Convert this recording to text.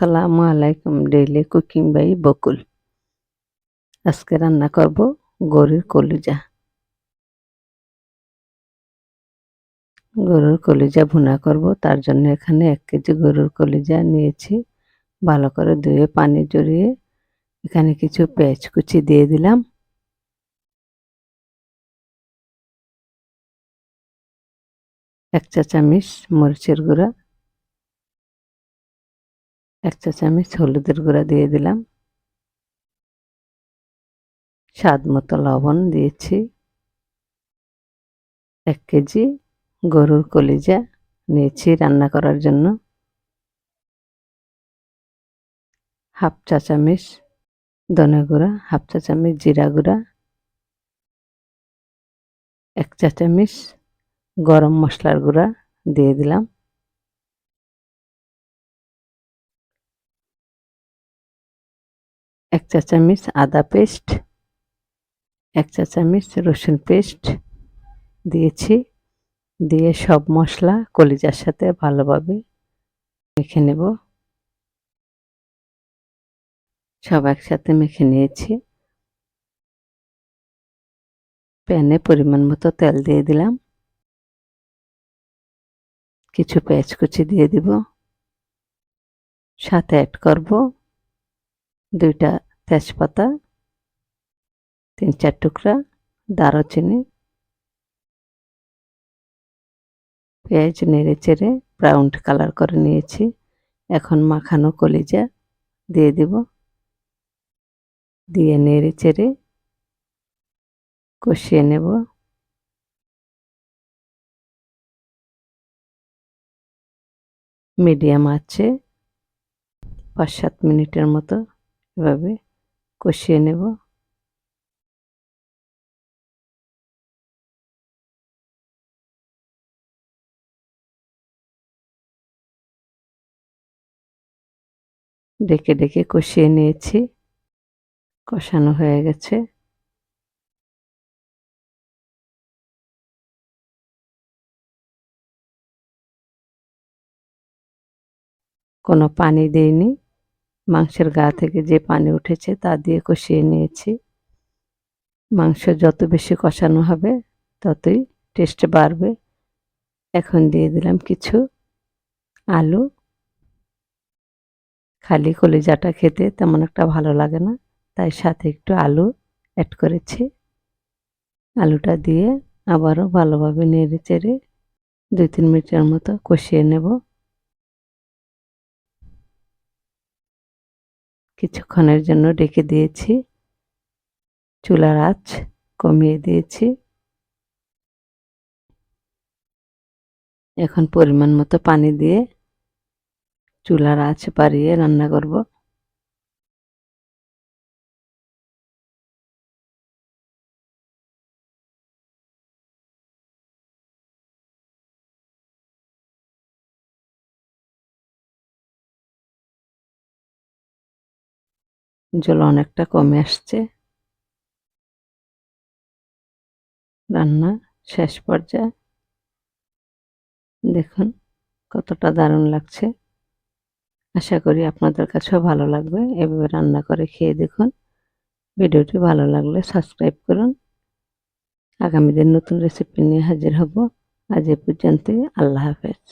আসসালামু আলাইকুম daily cooking by বকুল। আজকে রান্না করব গরুর কলিজা। গরুর কলিজা ভুনা করব, তার জন্য এখানে এক কেজি গরুর কলিজা নিয়েছি। ভালো করে ধুয়ে পানি জড়িয়ে এখানে কিছু পেঁয়াজ কুচি দিয়ে দিলাম। এক চা চামচ মরিচের গুঁড়া। এক চা চামচ হলুদের গুঁড়া দিয়ে দিলাম। স্বাদ মতো লবণ দিয়েছি। এক কেজি গরুর কলিজা নিয়েছি রান্না করার জন্য। হাফ চা চামচ ধনে গুঁড়া, হাফ চা চামচ জিরা গুঁড়া। এক চা চামচ গরম মশলার গুঁড়া দিয়ে দিলাম। এক চা চামচ আদা পেস্ট, এক চা চামচ রসুন পেস্ট দিয়েছি। দিয়ে সব মশলা কলিজার সাথে ভালোভাবে মেখে নেব। সব একসাথে মেখে নিয়েছি। প্যানে পরিমাণ মতো তেল দিয়ে দিলাম। কিছু পেঁয়াজ কুচি দিয়ে দিব। সাথে অ্যাড করব দুইটা তেজপাতা, তিন চার টুকরা, দারুচিনি, পেঁয়াজ নেড়ে চেড়ে ব্রাউন কালার করে নিয়েছি। এখন মাখানো কলিজা দিয়ে দিব। দিয়ে নেড়ে চেড়ে কষিয়ে নেব। মিডিয়াম আছে পাঁচ সাত মিনিটের মতো এভাবে কষিয়ে নেব। ডেকে ডেকে কষিয়ে নিয়েছি। কষানো হয়ে গেছে। কোনো পানি দেইনি। মাংসের গা থেকে যে পানি উঠেছে তা দিয়ে কষিয়ে নিয়েছি। মাংস যত বেশি কষানো হবে, ততই টেস্ট বাড়বে। এখন দিয়ে দিলাম কিছু আলু। খালি কলিজাটা খেতে তেমন একটা ভালো লাগে না, তাই সাথে একটু আলু অ্যাড করেছি। আলুটা দিয়ে আবারও ভালোভাবে নেড়ে চেড়ে দুই তিন মিনিটের মতো কষিয়ে নেব। কিছুক্ষণের জন্য ডেকে দিয়েছি। চুলার আঁচ কমিয়ে দিয়েছি। এখন পরিমাণ মতো পানি দিয়ে চুলার আঁচ বাড়িয়ে রান্না করব। জল অনেকটা কমে আসছে। রান্না শেষ পর্যায়ে। দেখুন কতটা দারুণ লাগছে। আশা করি আপনাদের কাছেও ভালো লাগবে। এভাবে রান্না করে খেয়ে দেখুন। ভিডিওটি ভালো লাগলে সাবস্ক্রাইব করুন। আগামী দিন নতুন রেসিপি নিয়ে হাজির হব। আজ এ পর্যন্ত আল্লাহ হাফেজ।